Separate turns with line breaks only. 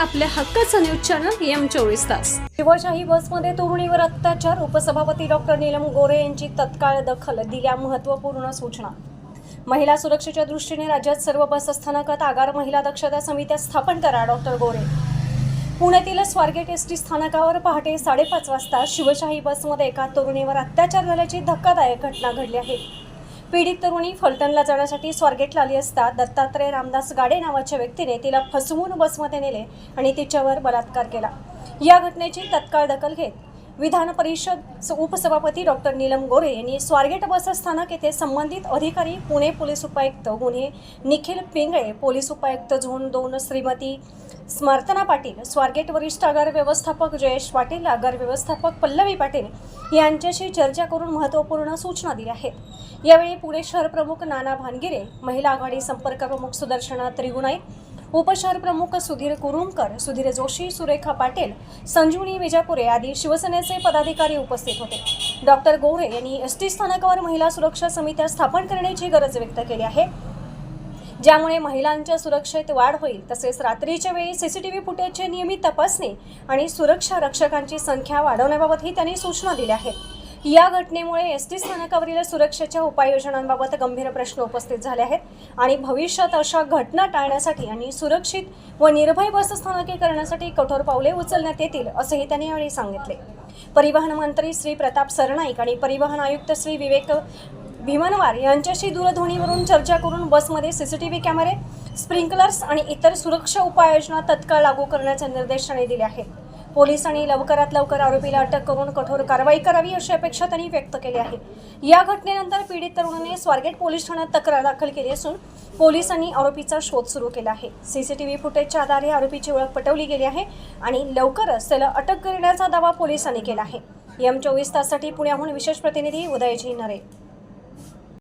आपल्या हक्काचं news channel M चोवीस तास.
शिवशाही बसमध्ये तरुणीवर अत्याचार उपसभापती डॉक्टर नीलम गोरे यांची तत्काळ दखल दिल्या महत्त्वपूर्ण सूचना. महिला सुरक्षेच्या दृष्टीने राज्यात सर्व बस स्थानकात आगार महिला दक्षता समित्या स्थापन करा डॉक्टर गोरे पुण्यातील स्वारगेट एस टी स्थानकावर पहाटे साडेपाच वाजता शिवशाही बसमध्ये एका तरुणीवर अत्याचार झाल्याची धक्कादायक घटना घडली आहे. पीडित तरुणी फलटणला जाण्यासाठी स्वारगेटला आली असता दत्तात्रय रामदास गाडे नावाच्या व्यक्तीने तिला फसवून बसमध्ये नेले आणि तिच्यावर बलात्कार केला. या घटनेची तत्काळ दखल घेत विधान परिषद उपसभापती डॉक्टर नीलम गोरे यांनी स्वारगेट बस स्थानक येथे संबंधित अधिकारी पुणे पोलीस उपायुक्त गुन्हे निखिल पिंगळे पोलीस उपायुक्त झोन दोन श्रीमती स्मर्तना पाटील स्वारगेट वरिष्ठ आगार व्यवस्थापक जयेश पाटील आगार व्यवस्थापक पल्लवी पाटील यांच्याशी चर्चा करून महत्त्वपूर्ण सूचना दिल्या आहेत. यावेळी पुणे शहर प्रमुख नाना भानगिरे महिला आघाडी संपर्क प्रमुख सुदर्शना त्रिगुणाई उपशहर प्रमुख सुधीर कुरुमकर सुधीर जोशी सुरेखा पाटील संजीवनी विजापुरे आदी शिवसेनेचे पदाधिकारी उपस्थित होते. डॉक्टर गोरे यांनी एस टी स्थानकावर महिला सुरक्षा समित्या स्थापन करण्याची गरज व्यक्त केली आहे. ज्यामुळे महिलांच्या सुरक्षेत वाढ होईल तसेच रात्रीच्या वेळी सीसीटीव्ही फुटेजची नियमित तपासणी आणि सुरक्षा रक्षकांची संख्या वाढवण्याबाबतही त्यांनी सूचना दिल्या आहेत. या घटनेमुळे एस टी स्थानकावरील सुरक्षेच्या उपाययोजनांबाबत गंभीर प्रश्न उपस्थित झाले आहेत आणि भविष्यात अशा घटना टाळण्यासाठी आणि सुरक्षित व निर्भय बसस्थानके करण्यासाठी कठोर पावले उचलण्यात येतील असंही त्यांनी यावेळी सांगितले. परिवहन मंत्री श्री प्रताप सरनाईक आणि परिवहन आयुक्त श्री विवेक भीमनवार यांच्याशी दूरध्वनीवरून चर्चा करून बसमध्ये सीसीटीव्ही कॅमेरे स्प्रिंकलर्स आणि इतर सुरक्षा उपाययोजना तत्काळ लागू करण्याचे निर्देश त्यांनी दिले आहेत. पोलिसांनी लवकरात लवकर आरोपीला अटक करून कठोर कारवाई करावी अशी अपेक्षा त्यांनी व्यक्त केली आहे. या घटनेनंतर पीडित तरुणाने स्वारगेट पोलीस ठाण्यात तक्रार दाखल केली असून पोलिसांनी आरोपीचा शोध सुरू केला आहे. सीसीटीव्ही फुटेजच्या आधारे आरोपीची ओळख पटवली गेली आहे आणि लवकरच त्याला अटक करण्याचा दावा पोलिसांनी केला आहे. एम चोवीस ताससाठी पुण्याहून विशेष प्रतिनिधी उदयजी नरे.